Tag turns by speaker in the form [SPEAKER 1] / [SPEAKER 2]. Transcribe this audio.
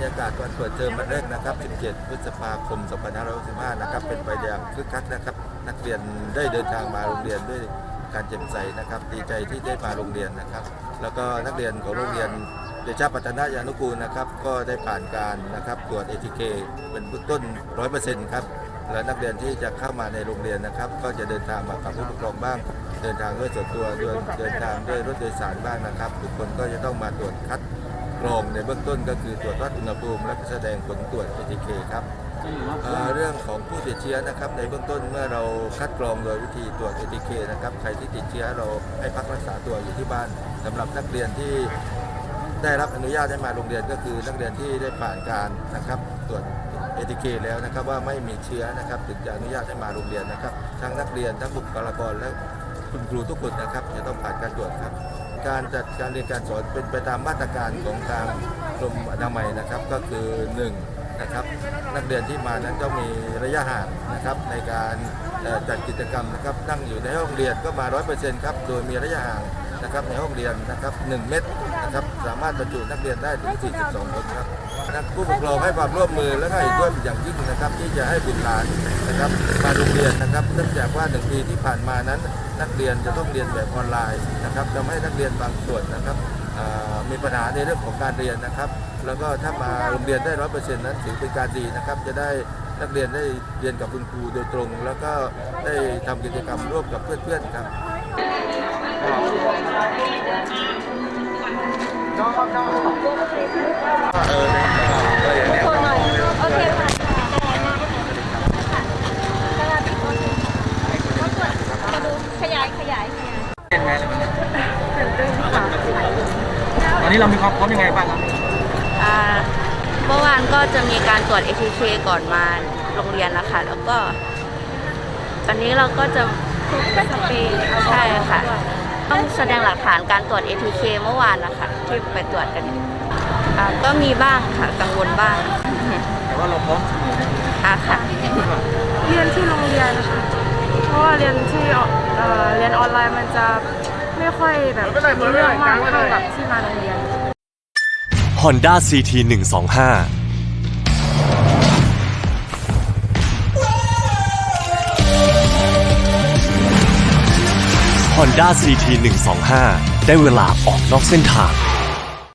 [SPEAKER 1] รยากาศวันเปิดเทอมวันแรกนะครับ 17 พฤษภาคม 2565 นะครับ เป็นไปอย่างคึกคักนะครับ นักเรียนได้เดินทางมาโรงเรียนด้วยการแจ่มใสนะครับดีใจที่ได้มาโรงเรียนนะครับ แล้วก็นักเรียนของโรงเรียนเดชาปัตนายานุกูลนะครับ ก็ได้ผ่านการนะครับตรวจ ATK เป็นเบื้องต้น 100%ครับ และนักเรียนที่จะเข้ามาในโรงเรียนนะครับ ก็จะเดินทางมากับผู้ปกครองบ้าง เดินทางด้วยส่วนตัวเดินเดินทางด้วยรถโดยสารบ้างนะครับ ทุกคนก็จะต้องมาตรวจคัด กรองในเบื้องต้นก็คือตรวจวัดอุณหภูมิและแสดงผลตรวจ ATK ครับเอ่อเรื่องของผู้ติดเชื้อนะครับในเบื้องต้นเมื่อเราคัดกรองโดยวิธีตรวจ ATK นะครับใครที่ติดเชื้อเราให้พักรักษาตัวอยู่ที่บ้านสำหรับนักเรียนที่ได้รับอนุญาตให้มาโรงเรียนก็คือนักเรียนที่ได้ผ่านการนะครับตรวจ ATK แล้วนะครับว่าไม่มีเชื้อนะครับถึงจะอนุญาตให้มาโรงเรียนนะครับ ทั้งนักเรียนทั้งบุคลากรและ คุณครูทุกคนนะครับ จะต้องผ่านการตรวจครับ การจัดการเรียนการสอนเป็นไปตามมาตรการของทางกรมอนามัยนะครับก็คือ1นะครับนักเรียนที่มานั้นต้องมีระยะห่างนะครับในการจัดกิจกรรมนะครับนั่งอยู่ในห้องเรียนก็มา 100%ครับโดยมีระยะห่าง นะครับในห้องเรียนนะครับ 1 เมตรนะครับสามารถบรรจุนักเรียนได้ถึง 42 คนครับผู้ปกครองให้ความร่วมมือและก็เห็นด้วยอย่างยิ่งนะครับ ที่จะให้บุตรหลานนะครับมาโรงเรียนนะครับเนื่องจากว่าหนึ่งปีที่ผ่านมานั้น นักเรียนจะต้องเรียนแบบออนไลน์นะครับทำให้นักเรียนบางส่วนนะครับมีปัญหาในเรื่องของการเรียนนะครับ แล้วก็ถ้ามาโรงเรียนได้ร้อยเปอร์เซ็นต์นั้นถือเป็นการดีนะครับ จะได้นักเรียนได้เรียนกับคุณครูโดยตรง แล้วก็ได้ทำกิจกรรมร่วมกับเพื่อนๆครับ
[SPEAKER 2] เคค่ะมาดูขยายขยายขยาย
[SPEAKER 3] เป็นไงตอนนี้เรามีความพร้อมยังไงบ้างครับ
[SPEAKER 4] อ่าเมื่อวานก็จะมีการตรวจ ATK ก่อนมาโรงเรียนนะคะแล้วก็วันนี้เราก็จะใช่ค่ะ ต้องแสดงหลักฐานการตรวจ ATK เมื่อวานนะคะที่ไปตรวจกันอ่าก็มีบ้างค่ะกังวลบ้าง
[SPEAKER 3] แต่ว่าเราพร้อมเสมอนะ
[SPEAKER 4] อะค่ะ
[SPEAKER 5] เรียนที่โรงเรียนค่ะ เพราะว่าเรียนที่เอ่อเรียนออนไลน์มันจะไม่ค่อยแบบรู้เรื่องมากเท่ากับที่มาโรงเรียน
[SPEAKER 6] Honda CT 125 Honda CT 125ได้เวลาออกนอกเส้นทาง